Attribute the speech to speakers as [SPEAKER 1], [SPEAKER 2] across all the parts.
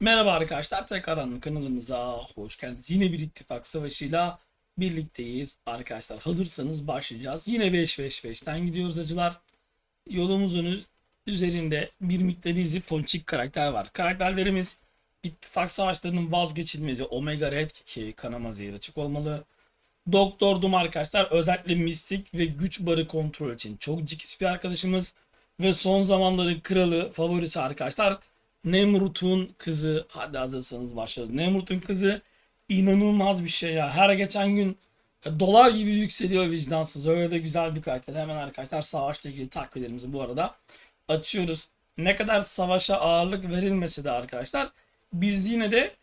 [SPEAKER 1] Merhaba arkadaşlar, tekrardan kanalımıza hoş geldiniz. Yine bir ittifak savaşıyla birlikteyiz arkadaşlar. Hazırsanız başlayacağız. Yine 5-5-5'ten gidiyoruz acılar. Yolumuzun üzerinde bir miktar izi ponçik karakter var. Karakterlerimiz ittifak savaşlarının vazgeçilmezi Omega Red ki kanama zehir açık olmalı. Doktor Doom arkadaşlar özellikle mistik ve güç barı kontrol için çok cikis bir arkadaşımız. Ve son zamanların kralı favorisi arkadaşlar Nemrut'un kızı hadi hazırsanız başlıyoruz. Nemrut'un kızı inanılmaz bir şey ya. Her geçen gün dolar gibi yükseliyor vicdansız. Öyle de güzel bir karakter. Hemen arkadaşlar savaşla ilgili takviyelerimizi bu arada açıyoruz. Ne kadar savaşa ağırlık verilmese de arkadaşlar biz yine de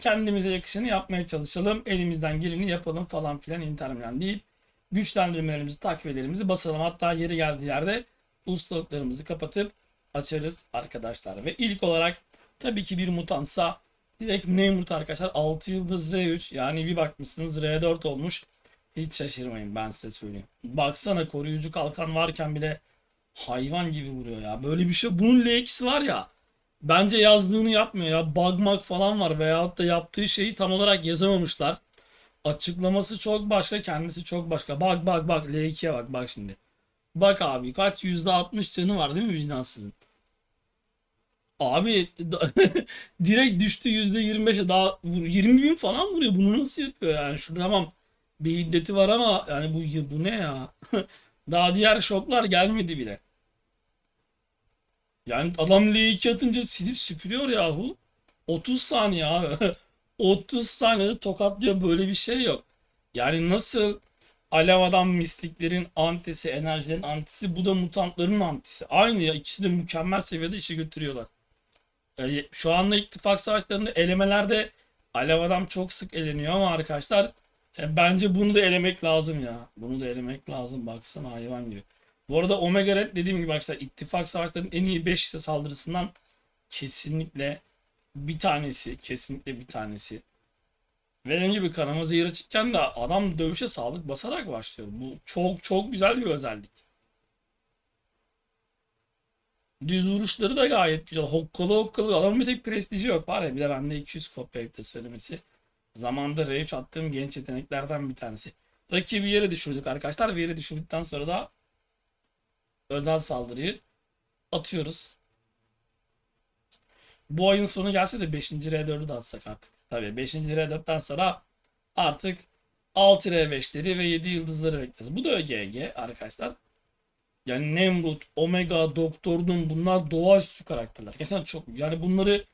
[SPEAKER 1] kendimize yakışanı yapmaya çalışalım. Elimizden geleni yapalım falan filan Inter Milan deyip güçlendirmelerimizi, takviyelerimizi basalım. Hatta yeri geldiği yerde ustalıklarımızı kapatıp açarız arkadaşlar. Ve ilk olarak tabii ki bir mutantsa direkt Nemrut arkadaşlar 6 yıldız R3 yani bir bakmışsınız R4 olmuş. Hiç şaşırmayın ben size söyleyeyim. Baksana koruyucu kalkan varken bile hayvan gibi vuruyor ya. Böyle bir şey. Bunun L2'si var ya. Bence yazdığını yapmıyor ya. Bugmak falan var veyahut da yaptığı şeyi tam olarak yazamamışlar. Açıklaması çok başka, kendisi çok başka. Bak bak bak L2'ye bak bak şimdi. Bak abi kaç %60 canı var değil mi vicdansızın? Abi direkt düştü %25'e daha vur- 20 bin falan vuruyor. Bunu nasıl yapıyor yani? Şurada tamam bir hiddeti var ama yani bu bu ne ya? Daha diğer şoklar gelmedi bile. Yani adam L2 atınca silip süpürüyor yahu. 30 saniye abi. 30 saniyede tokatlıyor böyle bir şey yok. Yani nasıl Alev adam mistiklerin antisi, enerjilerin antisi, bu da mutantların antisi. Aynı ya ikisi de mükemmel seviyede işi götürüyorlar. E, şu anda ittifak savaşlarında elemelerde Alev adam çok sık eleniyor ama arkadaşlar e, bence bunu da elemek lazım ya. Bunu da elemek lazım. Baksana hayvan gibi. Bu arada Omega Red dediğim gibi arkadaşlar ittifak savaşlarının en iyi 5 saldırısından kesinlikle bir tanesi. Kesinlikle bir tanesi. Dediğim gibi kanama zehir açıkken de adam dövüşe sağlık basarak başlıyor. Bu çok çok güzel bir özellik. Düz vuruşları da gayet güzel. Hokkalı hokkalı. Adamın bir tek prestiji yok. Var ya bir de bende 200 kopya ayıptır söylemesi. Zamanda R3 attığım genç yeteneklerden bir tanesi. Rakibi yere düşürdük arkadaşlar. Ve yere düşürdükten sonra da özel saldırıyı atıyoruz. Bu ayın sonu gelse de 5. R4'ü de atsak artık. Tabii 5. R4'ten sonra artık 6 R5'leri ve 7 yıldızları bekleyeceğiz. Bu da ÖGG arkadaşlar. Yani Nemrut, Omega, Doktor Doom bunlar doğaüstü karakterler. Gerçekten çok yani bunları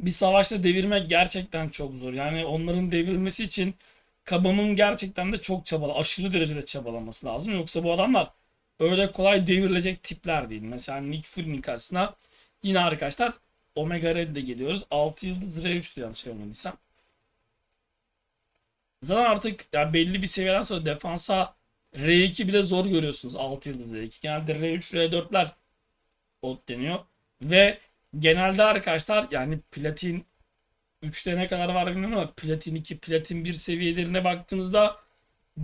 [SPEAKER 1] bir savaşta devirmek gerçekten çok zor. Yani onların devrilmesi için Kabam'ın gerçekten de çok çabala, aşırı derecede çabalaması lazım. Yoksa bu adamlar öyle kolay devrilecek tipler değil. Mesela Nick Fury'nin karşısına yine arkadaşlar Omega Red'de geliyoruz. 6 yıldız R3'tü yanlış görmediysem. Zaten artık ya belli bir seviyeden sonra defansa R2 bile zor görüyorsunuz 6 yıldız R2. Genelde R3, R4'ler ot deniyor. Ve genelde arkadaşlar yani platin 3'te ne kadar var bilmiyorum ama platin 2, platin 1 seviyelerine baktığınızda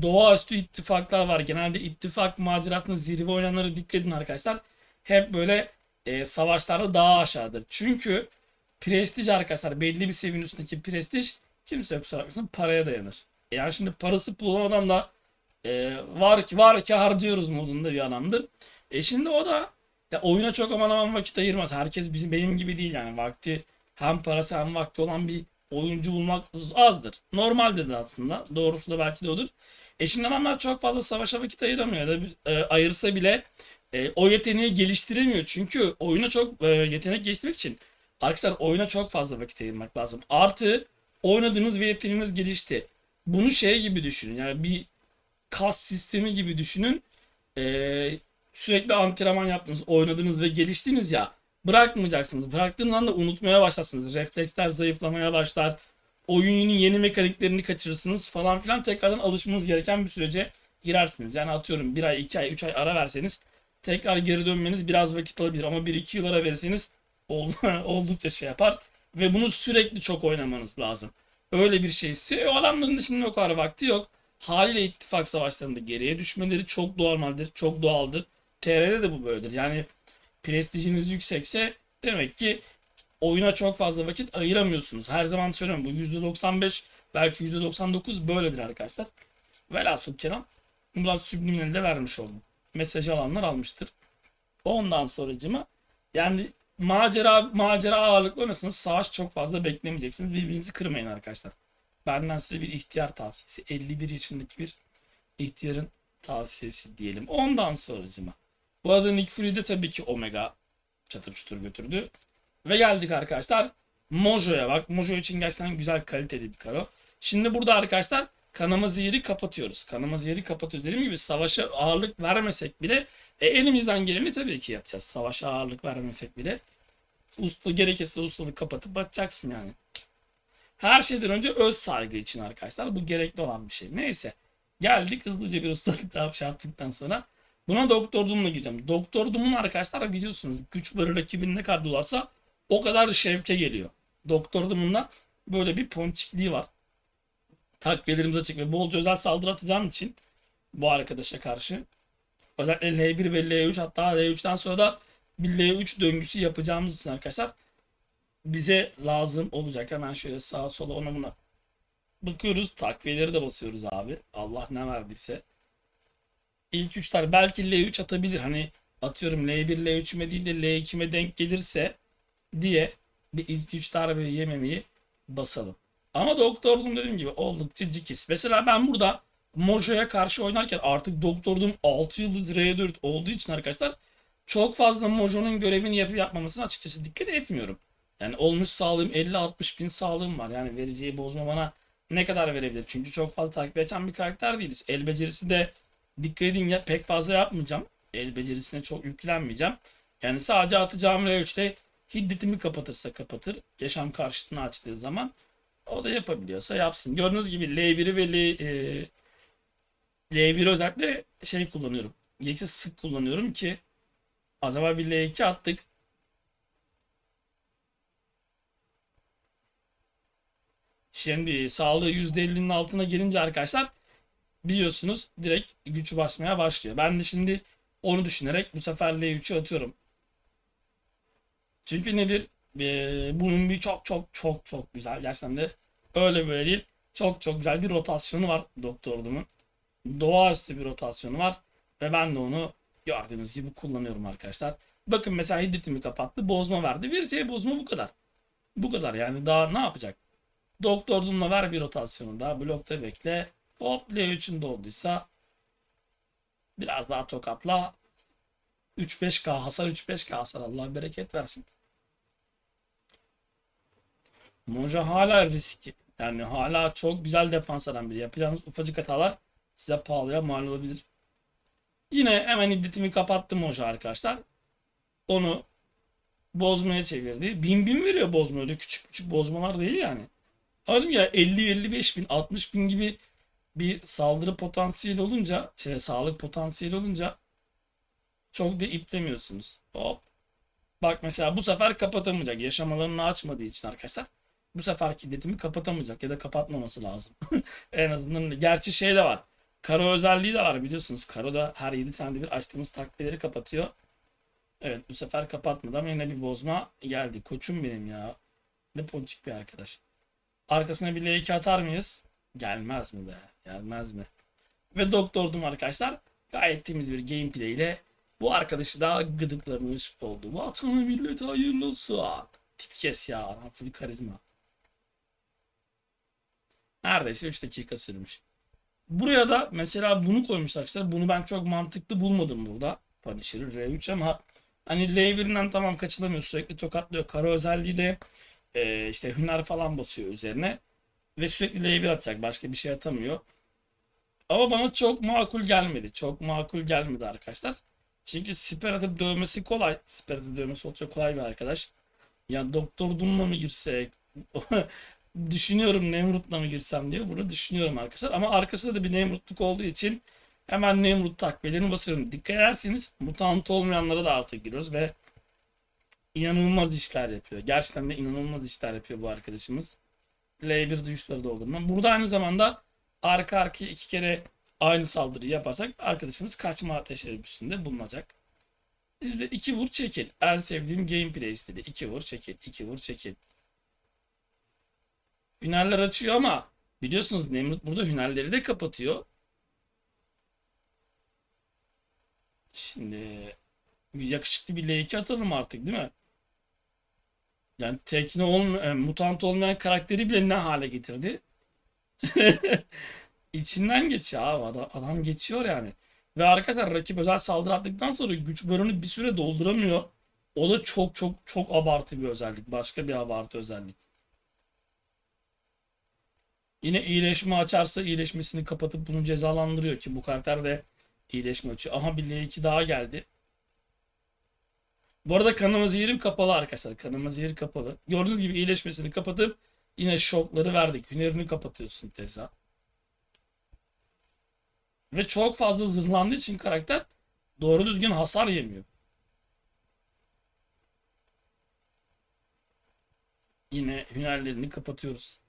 [SPEAKER 1] doğaüstü ittifaklar var. Genelde ittifak macerasında zirve oynayanlara dikkat edin arkadaşlar. Hep böyle e, savaşlarda daha aşağıdır. Çünkü prestij arkadaşlar belli bir seviyenin üstündeki prestij kimse kusura bakmasın paraya dayanır. E yani şimdi parası pul olan adam da e, var ki var ki harcıyoruz modunda bir adamdır. E şimdi o da ya oyuna çok aman aman vakit ayırmaz. Herkes bizim benim gibi değil yani vakti hem parası hem vakti olan bir oyuncu bulmak azdır. Normaldir de aslında. Doğrusu da belki de odur. E şimdi adamlar çok fazla savaşa vakit ayıramıyor. Ya da e, ayırsa bile e, o yeteneği geliştiremiyor. Çünkü oyuna çok e, yetenek geliştirmek için arkadaşlar oyuna çok fazla vakit ayırmak lazım. Artı oynadığınız ve yeteneğiniz gelişti. Bunu şey gibi düşünün. Yani bir kas sistemi gibi düşünün. E, sürekli antrenman yaptınız, oynadınız ve geliştiniz ya. Bırakmayacaksınız. Bıraktığınız anda unutmaya başlarsınız. Refleksler zayıflamaya başlar. Oyunun yeni mekaniklerini kaçırırsınız falan filan. Tekrardan alışmanız gereken bir sürece girersiniz. Yani atıyorum 1 ay, 2 ay, 3 ay ara verseniz tekrar geri dönmeniz biraz vakit alabilir. Ama 1-2 yıl ara verirseniz oldukça şey yapar. Ve bunu sürekli çok oynamanız lazım. Öyle bir şey istiyor. O adamların da şimdi o kadar vakti yok. Haliyle ittifak savaşlarında geriye düşmeleri çok normaldir, çok doğaldır. TR'de de bu böyledir. Yani prestijiniz yüksekse demek ki oyuna çok fazla vakit ayıramıyorsunuz. Her zaman söylüyorum bu %95 belki %99 böyledir arkadaşlar. Velhasıl kelam buradan subliminali de vermiş oldum. Mesajı alanlar almıştır. Ondan sonracıma yani macera macera ağırlıklı oynasınız savaş çok fazla beklemeyeceksiniz. Birbirinizi kırmayın arkadaşlar. Benden size bir ihtiyar tavsiyesi. 51 yaşındaki bir ihtiyarın tavsiyesi diyelim. Ondan sonracıma. Bu arada Nick Fury de tabii ki Omega çatır çutur götürdü. Ve geldik arkadaşlar Mojo'ya bak. Mojo için gerçekten güzel kaliteli bir karo. Şimdi burada arkadaşlar kanama zehri kapatıyoruz. Kanama zehri kapatıyoruz. Dediğim gibi savaşa ağırlık vermesek bile e, elimizden geleni tabii ki yapacağız. Savaşa ağırlık vermesek bile usta gerekirse ustalık kapatıp bakacaksın yani. Her şeyden önce öz saygı için arkadaşlar. Bu gerekli olan bir şey. Neyse. Geldik hızlıca bir ustalık şey yaptıktan sonra. Buna Doktor Doom'la gireceğim. Doktor Doom'un arkadaşlar biliyorsunuz güç barı rakibin ne kadar dolarsa o kadar şevke geliyor. Doktor Doom'un da böyle bir ponçikliği var. Takviyelerimiz açık ve bolca özel saldırı atacağım için bu arkadaşa karşı özellikle L1 ve L3 hatta L3'ten sonra da bir L3 döngüsü yapacağımız için arkadaşlar bize lazım olacak. Hemen şöyle sağa sola ona buna bakıyoruz. Takviyeleri de basıyoruz abi. Allah ne verdiyse. İlk üçler belki L3 atabilir. Hani atıyorum L1 L3'üme değil de L2'me denk gelirse diye bir ilk üç darbeyi yememeyi basalım. Ama Doktor Doom dediğim gibi oldukça cikis. Mesela ben burada Mojo'ya karşı oynarken artık Doktor Doom 6 yıldız R4 olduğu için arkadaşlar çok fazla Mojo'nun görevini yapıp yapmamasına açıkçası dikkat etmiyorum. Yani olmuş sağlığım 50-60 bin sağlığım var. Yani vereceği bozma bana ne kadar verebilir? Çünkü çok fazla takip eden bir karakter değiliz. El becerisi de dikkat edin ya pek fazla yapmayacağım. El becerisine çok yüklenmeyeceğim. Yani sadece atacağım R3'te hiddetimi kapatırsa kapatır. Yaşam karşıtını açtığı zaman o da yapabiliyorsa yapsın. Gördüğünüz gibi L1'i ve L, e, L1'i özellikle şey kullanıyorum. Gereksiz sık kullanıyorum ki acaba bir L2 attık. Şimdi sağlığı %50'nin altına gelince arkadaşlar biliyorsunuz direkt güç basmaya başlıyor. Ben de şimdi onu düşünerek bu sefer L3'ü atıyorum. Çünkü nedir? Ee, bunun bir çok çok çok çok güzel gerçekten de öyle böyle değil. Çok çok güzel bir rotasyonu var Doktor Doom'un. Doğaüstü bir rotasyonu var. Ve ben de onu gördüğünüz gibi kullanıyorum arkadaşlar. Bakın mesela hiddetimi kapattı. Bozma verdi. Bir şey bozma bu kadar. Bu kadar yani daha ne yapacak? Doktor Doom'la ver bir rotasyonu daha. Blokta bekle. Hop L3'ün olduysa biraz daha tokatla 3-5K hasar 3-5K hasar Allah bereket versin. Moja hala riski. Yani hala çok güzel defans eden biri. Yapacağınız ufacık hatalar size pahalıya mal olabilir. Yine hemen iddetimi kapattım Moja arkadaşlar. Onu bozmaya çevirdi. Bin bin veriyor bozma öyle küçük küçük bozmalar değil yani. Anladım ya 50-55 bin 60 bin gibi bir saldırı potansiyeli olunca şey sağlık potansiyeli olunca çok da iplemiyorsunuz. Hop. Bak mesela bu sefer kapatamayacak. Yaşam alanını açmadığı için arkadaşlar. Bu seferki iletimi kapatamayacak ya da kapatmaması lazım. en azından gerçi şey de var. Karo özelliği de var biliyorsunuz. Karo da her 7 senede bir açtığımız takviyeleri kapatıyor. Evet bu sefer kapatmadı ama yine bir bozma geldi. Koçum benim ya. Ne ponçik bir arkadaş. Arkasına bir L2 atar mıyız? Gelmez mi be? Gelmez mi? Ve doktordum arkadaşlar. Gayet temiz bir gameplay ile bu arkadaşı da gıdıklarını oldu. Vatanı millete hayırlı olsun. Tip kes ya. Full karizma. Neredeyse 3 dakika sürmüş. Buraya da mesela bunu koymuşlar arkadaşlar. Bunu ben çok mantıklı bulmadım burada. Punisher R3 ama hani L1'inden tamam kaçılamıyor. Sürekli tokatlıyor. Kara özelliği de e, işte hüner falan basıyor üzerine. Ve sürekli L1 atacak. Başka bir şey atamıyor. Ama bana çok makul gelmedi. Çok makul gelmedi arkadaşlar. Çünkü siper atıp dövmesi kolay. Siper atıp dövmesi oldukça kolay bir arkadaş. Ya Doktor Doom'la mı girsek? düşünüyorum Nemrut'la mı girsem diye. Bunu düşünüyorum arkadaşlar. Ama arkasında da bir Nemrutluk olduğu için hemen Nemrut takviyelerini basıyorum. Dikkat ederseniz mutant olmayanlara da artık giriyoruz ve inanılmaz işler yapıyor. Gerçekten de inanılmaz işler yapıyor bu arkadaşımız. L1 duyuşları doldurma. Burada aynı zamanda arka arkaya iki kere aynı saldırıyı yaparsak arkadaşımız kaçma teşebbüsünde bulunacak. Bizde iki vur çekil. En sevdiğim gameplay istedi. İki vur çekil. iki vur çekil. Hünerler açıyor ama biliyorsunuz Nemrut burada hünerleri de kapatıyor. Şimdi yakışıklı bir L2 atalım artık değil mi? Yani tekne olmayan, mutant olmayan karakteri bile ne hale getirdi? İçinden geçiyor abi. Adam, adam geçiyor yani. Ve arkadaşlar rakip özel saldırı attıktan sonra güç bölümünü bir süre dolduramıyor. O da çok çok çok abartı bir özellik. Başka bir abartı özellik. Yine iyileşme açarsa iyileşmesini kapatıp bunu cezalandırıyor ki bu karakter de iyileşme açıyor. Aha bir L2 daha geldi. Bu arada kanama zehirim kapalı arkadaşlar. Kanama zehir kapalı. Gördüğünüz gibi iyileşmesini kapatıp yine şokları verdik. Hünerini kapatıyorsun Teza. Ve çok fazla zırhlandığı için karakter doğru düzgün hasar yemiyor. Yine hünerlerini kapatıyoruz.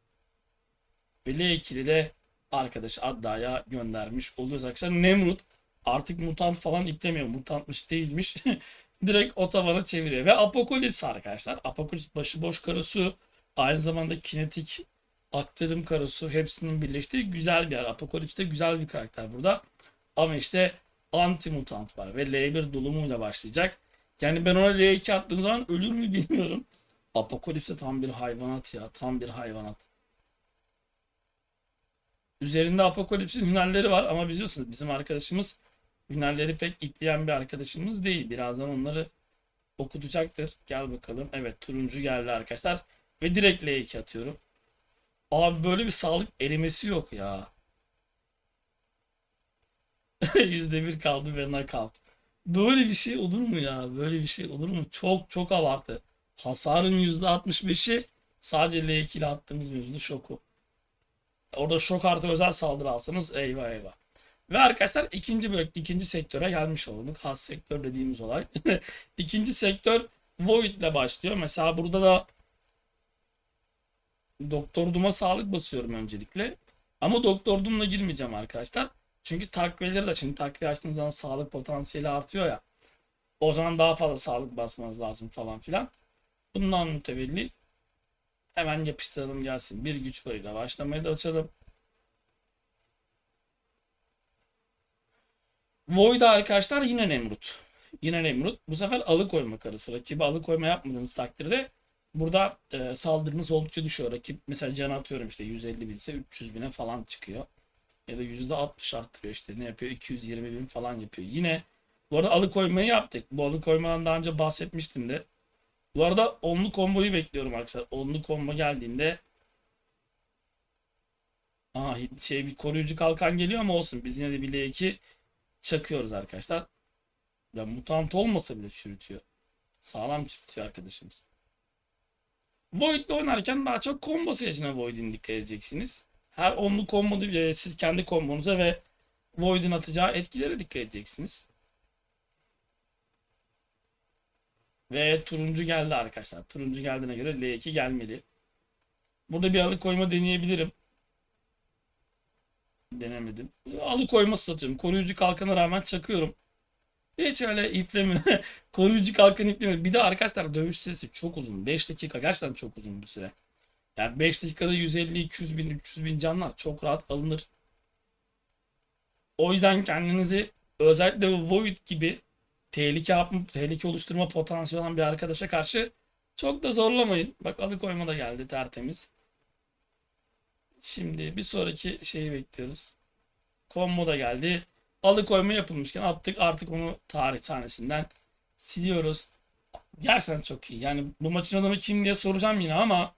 [SPEAKER 1] Ve L2'li de arkadaş Adda'ya göndermiş oluyoruz arkadaşlar. Nemrut artık mutant falan iplemiyor. Mutantmış değilmiş. Direkt o tavana çeviriyor. Ve Apokalips arkadaşlar. Apokalips başıboş karosu aynı zamanda kinetik aktarım karosu hepsinin birleştiği güzel bir yer. Apokalips de güzel bir karakter burada. Ama işte anti mutant var ve L1 dolumuyla başlayacak. Yani ben ona L2 attığım zaman ölür mü bilmiyorum. Apokalips de tam bir hayvanat ya. Tam bir hayvanat. Üzerinde Apokalips'in hünerleri var ama biliyorsunuz bizim arkadaşımız hünerleri pek ipleyen bir arkadaşımız değil. Birazdan onları okutacaktır. Gel bakalım. Evet turuncu geldi arkadaşlar. Ve direkt L2 atıyorum. Abi böyle bir sağlık erimesi yok ya. %1 kaldı ve knockout. Böyle bir şey olur mu ya? Böyle bir şey olur mu? Çok çok abartı. Hasarın %65'i sadece L2 ile attığımız mevzuda şoku. Orada şok artı özel saldırı alsanız eyvah eyvah. Ve arkadaşlar ikinci bölüm, ikinci sektöre gelmiş olduk. Has sektör dediğimiz olay. ikinci sektör Void ile başlıyor. Mesela burada da Doktor Doom'a sağlık basıyorum öncelikle. Ama Doktor Doom'la girmeyeceğim arkadaşlar. Çünkü takviyeleri de şimdi takviye açtığınız zaman sağlık potansiyeli artıyor ya. O zaman daha fazla sağlık basmanız lazım falan filan. Bundan mütevelli hemen yapıştıralım gelsin. Bir güç barıyla başlamayı da açalım. Void arkadaşlar yine Nemrut. Yine Nemrut. Bu sefer alıkoyma karısı. Rakibi alıkoyma yapmadığınız takdirde burada e, saldırınız oldukça düşüyor. Rakip mesela can atıyorum işte 150 bin ise 300 bine falan çıkıyor. Ya da %60 arttırıyor işte ne yapıyor 220 bin falan yapıyor. Yine bu arada alıkoymayı yaptık. Bu alıkoymadan daha önce bahsetmiştim de. Bu arada onlu komboyu bekliyorum arkadaşlar. Onlu combo geldiğinde Aa, şey bir koruyucu kalkan geliyor ama olsun. Biz yine de bir L2 çakıyoruz arkadaşlar. Ya mutant olmasa bile çürütüyor. Sağlam çürütüyor arkadaşımız. Void'le oynarken daha çok combo seçine Void'in dikkat edeceksiniz. Her onlu komboda bile siz kendi kombonuza ve Void'in atacağı etkilere dikkat edeceksiniz. Ve turuncu geldi arkadaşlar. Turuncu geldiğine göre L2 gelmeli. Burada bir alıkoyma deneyebilirim. Denemedim. Alıkoyma satıyorum. Koruyucu kalkana rağmen çakıyorum. Hiç öyle iplemiyor. Koruyucu kalkan iplemiyor. Bir de arkadaşlar dövüş süresi çok uzun. 5 dakika gerçekten çok uzun bir süre. Yani 5 dakikada 150, 200 bin, 300 bin canlar çok rahat alınır. O yüzden kendinizi özellikle Void gibi tehlike yapma, tehlike oluşturma potansiyeli olan bir arkadaşa karşı çok da zorlamayın. Bak alıkoyma da geldi tertemiz. Şimdi bir sonraki şeyi bekliyoruz. Combo da geldi. Alıkoyma yapılmışken attık artık onu tarih sahnesinden siliyoruz. Gerçekten çok iyi. Yani bu maçın adamı kim diye soracağım yine ama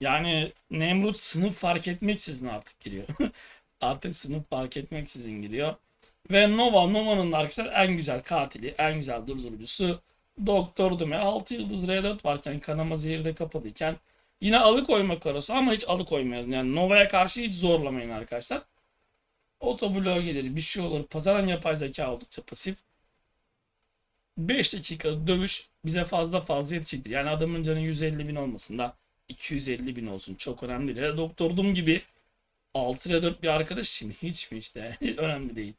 [SPEAKER 1] yani Nemrut sınıf fark etmeksizin artık giriyor. artık sınıf fark etmeksizin giriyor. Ve Nova, Nova'nın arkadaşlar en güzel katili, en güzel durdurucusu Doktor Doom. 6 yıldız R4 varken kanama zehirde kapalıyken yine alıkoyma karosu ama hiç alıkoymayalım. Yani Nova'ya karşı hiç zorlamayın arkadaşlar. Otobloğa gelir, bir şey olur. Pazaran yapay zeka oldukça pasif. 5 dakika dövüş bize fazla fazla yetecektir. Yani adamın canı 150 bin olmasında 250 bin olsun çok önemli değil. Doktor Doom gibi 6 lira 4 bir arkadaş için hiç mi işte önemli değil.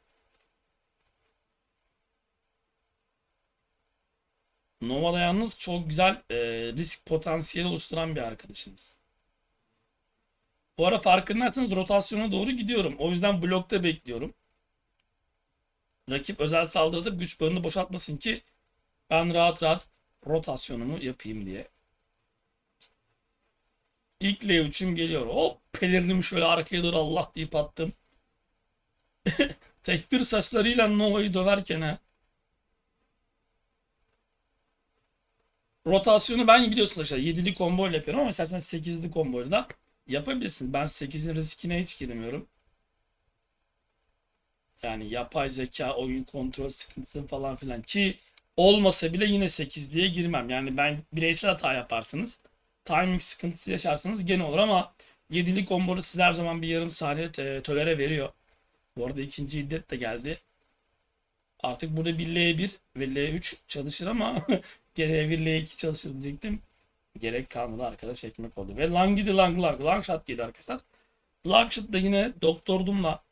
[SPEAKER 1] Nova'da yalnız çok güzel e, risk potansiyeli oluşturan bir arkadaşımız. Bu ara farkındaysanız rotasyona doğru gidiyorum. O yüzden blokta bekliyorum. Rakip özel saldırıda güç barını boşaltmasın ki ben rahat rahat rotasyonumu yapayım diye. İlk L3'üm geliyor. Hop pelerinimi şöyle arkaya doğru Allah deyip attım. Tekbir sesleriyle Nova'yı döverken ha. Rotasyonu ben biliyorsunuz arkadaşlar 7'li combo ile yapıyorum ama isterseniz 8'li combo ile de yapabilirsiniz. Ben 8'in riskine hiç girmiyorum. Yani yapay zeka, oyun kontrol sıkıntısı falan filan ki olmasa bile yine 8 diye girmem. Yani ben bireysel hata yaparsınız. Timing sıkıntısı yaşarsanız gene olur ama 7'li komboda size her zaman bir yarım saniye tolere veriyor. Bu arada ikinci iddet de geldi. Artık burada bir L1 ve L3 çalışır ama gene bir L2 çalışır diyecektim. Gerek kalmadı arkadaş ekmek oldu. Ve lang gidi lang lang. Shot gidi arkadaşlar. Shot da yine Doktor Doom'la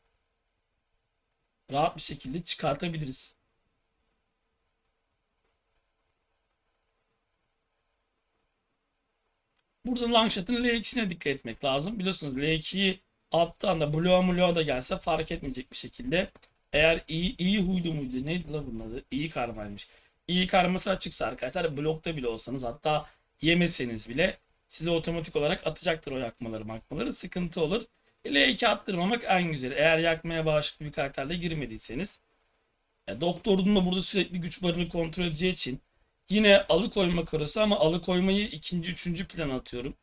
[SPEAKER 1] rahat bir şekilde çıkartabiliriz. Burada Longshot'ın L2'sine dikkat etmek lazım. Biliyorsunuz L2'yi attığı anda Bloğa Bloğa da gelse fark etmeyecek bir şekilde. Eğer iyi, iyi huydu muydu neydi la bunun adı? İyi karmaymış. İyi karması açıksa arkadaşlar blokta bile olsanız hatta yemeseniz bile size otomatik olarak atacaktır o yakmaları makmaları. Sıkıntı olur. L2 attırmamak en güzeli. Eğer yakmaya bağışıklı bir karakterle girmediyseniz. Ya, Doktorun da burada sürekli güç barını kontrol edeceği için yine alıkoyma karosu ama alıkoymayı ikinci, üçüncü plana atıyorum.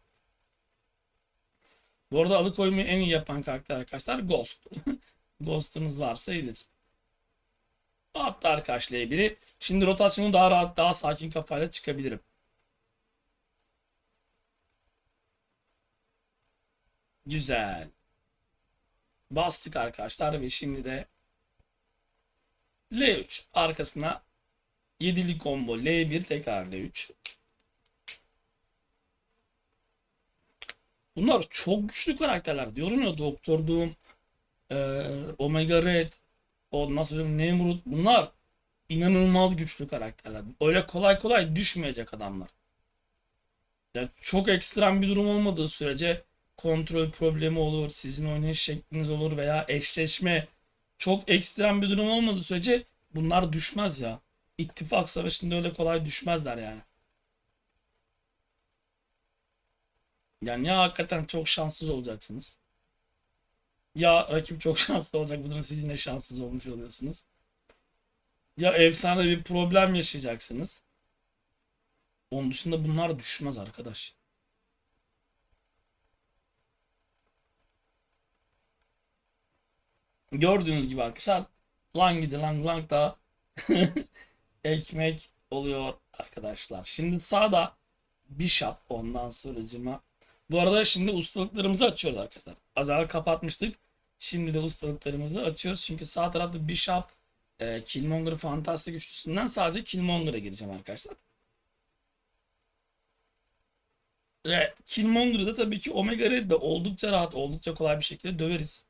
[SPEAKER 1] Bu arada alıkoymayı en iyi yapan karakter arkadaşlar Ghost. Ghost'unuz varsa iyidir. Arkadaş L1'i. Şimdi rotasyonu daha rahat, daha sakin kafayla çıkabilirim. Güzel. Bastık arkadaşlar ve şimdi de L3 arkasına 7'li combo L1 tekrar L3. Bunlar çok güçlü karakterler. Diyorum ya Doktor Doom, Omega Red, ondan sonra Nemrut. Bunlar inanılmaz güçlü karakterler. Öyle kolay kolay düşmeyecek adamlar. Ya çok ekstrem bir durum olmadığı sürece kontrol problemi olur, sizin oynayış şekliniz olur veya eşleşme çok ekstrem bir durum olmadığı sürece bunlar düşmez ya. İttifak savaşında öyle kolay düşmezler yani. Yani ya hakikaten çok şanssız olacaksınız. Ya rakip çok şanslı olacak. Bu durumda siz yine şanssız olmuş oluyorsunuz. Ya efsane bir problem yaşayacaksınız. Onun dışında bunlar düşmez arkadaş. Gördüğünüz gibi arkadaşlar lang gidi lang lang da ekmek oluyor arkadaşlar. Şimdi sağda Bishop ondan sonracıma. Bu arada şimdi ustalıklarımızı açıyoruz arkadaşlar. Az kapatmıştık. Şimdi de ustalıklarımızı açıyoruz. Çünkü sağ tarafta Bishop e, Killmonger fantastik üçlüsünden sadece Killmonger'a gireceğim arkadaşlar. Ve Killmonger'ı da tabii ki Omega Red'de oldukça rahat, oldukça kolay bir şekilde döveriz.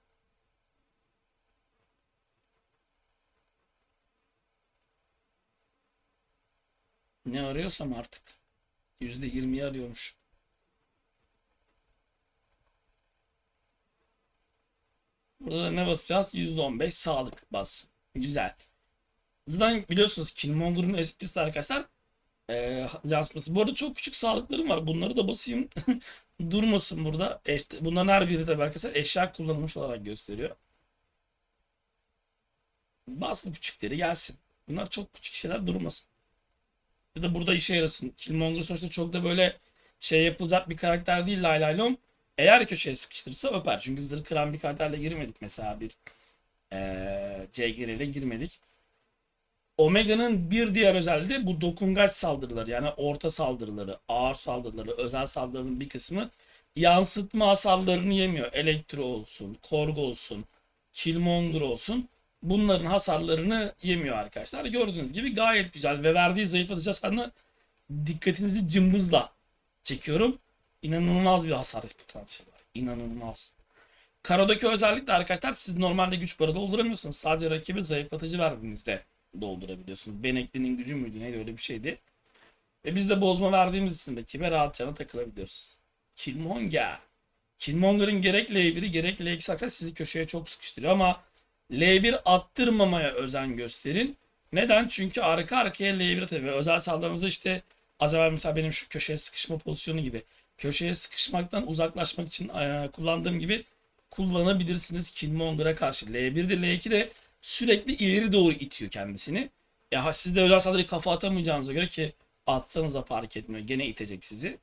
[SPEAKER 1] Ne arıyorsam artık. %20'yi arıyormuş. Burada da ne basacağız? %15 sağlık bas. Güzel. Zaten biliyorsunuz Killmonger'ın esprisi arkadaşlar ee, yansıması. Bu arada çok küçük sağlıklarım var. Bunları da basayım. Durmasın burada. Eş, bunların her biri tabii arkadaşlar eşya kullanılmış olarak gösteriyor. Bas bu küçükleri gelsin. Bunlar çok küçük şeyler durmasın. Ya da burada işe yarasın. Killmonger sonuçta çok da böyle şey yapılacak bir karakter değil Lay Lay Lom. Eğer köşeye sıkıştırırsa öper. Çünkü zırh kıran bir karakterle girmedik mesela bir ee, ile girmedik. Omega'nın bir diğer özelliği bu dokungaç saldırıları yani orta saldırıları, ağır saldırıları, özel saldırıların bir kısmı yansıtma hasarlarını yemiyor. Elektro olsun, Korg olsun, Killmonger olsun. Bunların hasarlarını yemiyor arkadaşlar. Gördüğünüz gibi gayet güzel ve verdiği zayıflatıcı hasarını dikkatinizi cımbızla çekiyorum. İnanılmaz bir hasar potansiyeli var. İnanılmaz. Karadaki özellik de arkadaşlar siz normalde güç barı dolduramıyorsunuz. Sadece rakibi zayıflatıcı verdiğinizde doldurabiliyorsunuz. Benekli'nin gücü müydü neydi öyle bir şeydi. Ve biz de bozma verdiğimiz için rakibe rahatça takılabiliyoruz. Killmonger. Killmonger'ın gerek L1'i gerek L2 saklar sizi köşeye çok sıkıştırıyor ama L1 attırmamaya özen gösterin. Neden? Çünkü arka arkaya L1 atıyor. Özel saldırınızda işte az evvel mesela benim şu köşeye sıkışma pozisyonu gibi köşeye sıkışmaktan uzaklaşmak için e, kullandığım gibi kullanabilirsiniz Killmonger'a karşı. L1'de L2'de sürekli ileri doğru itiyor kendisini. Ya siz de özel saldırıyı kafa atamayacağınıza göre ki atsanız da fark etmiyor. Gene itecek sizi.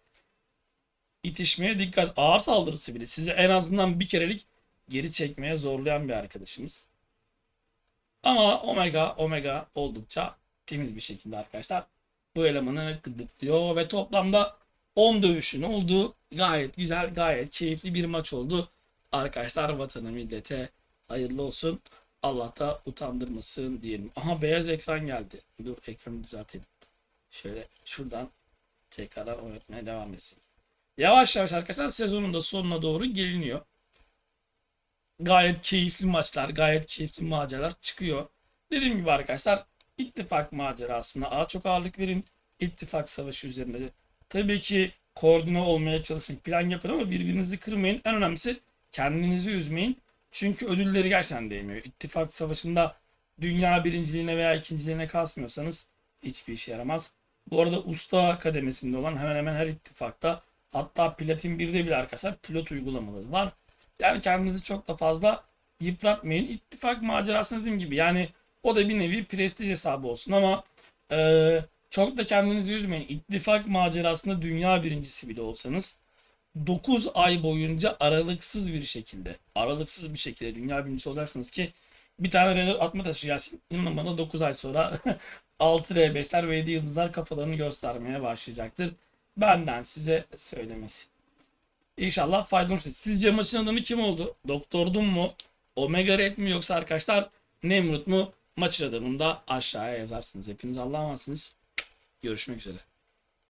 [SPEAKER 1] İtişmeye dikkat. Ağır saldırısı bile sizi en azından bir kerelik geri çekmeye zorlayan bir arkadaşımız. Ama Omega Omega oldukça temiz bir şekilde arkadaşlar bu elemanı gıdıklıyor ve toplamda 10 dövüşün olduğu gayet güzel, gayet keyifli bir maç oldu. Arkadaşlar vatana millete hayırlı olsun. Allah da utandırmasın diyelim. Aha beyaz ekran geldi. Dur ekranı düzeltelim. Şöyle şuradan tekrardan oynatmaya devam etsin. Yavaş yavaş arkadaşlar sezonun da sonuna doğru geliniyor. Gayet keyifli maçlar, gayet keyifli maceralar çıkıyor. Dediğim gibi arkadaşlar ittifak macerasına daha çok ağırlık verin. İttifak savaşı üzerinde de tabii ki koordine olmaya çalışın. Plan yapın ama birbirinizi kırmayın. En önemlisi kendinizi üzmeyin. Çünkü ödülleri gerçekten değmiyor. İttifak savaşında dünya birinciliğine veya ikinciliğine kasmıyorsanız hiçbir işe yaramaz. Bu arada usta kademesinde olan hemen hemen her ittifakta hatta platin 1'de bile arkadaşlar pilot uygulamaları var. Yani kendinizi çok da fazla yıpratmayın. İttifak macerasında dediğim gibi yani o da bir nevi prestij hesabı olsun ama e, çok da kendinizi üzmeyin. İttifak macerasında dünya birincisi bile olsanız 9 ay boyunca aralıksız bir şekilde aralıksız bir şekilde dünya birincisi olacaksınız ki bir tane R4 atma taşı gelsin. İnanın bana 9 ay sonra 6 R5'ler ve 7 yıldızlar kafalarını göstermeye başlayacaktır. Benden size söylemesi. İnşallah faydalı olsun. Sizce maçın adamı kim oldu? Doktor Doom mu? Omega Red mi yoksa arkadaşlar Nemrut mu? Maçın adamını da aşağıya yazarsınız. Hepiniz Allah'a emanetsiniz. Görüşmek üzere.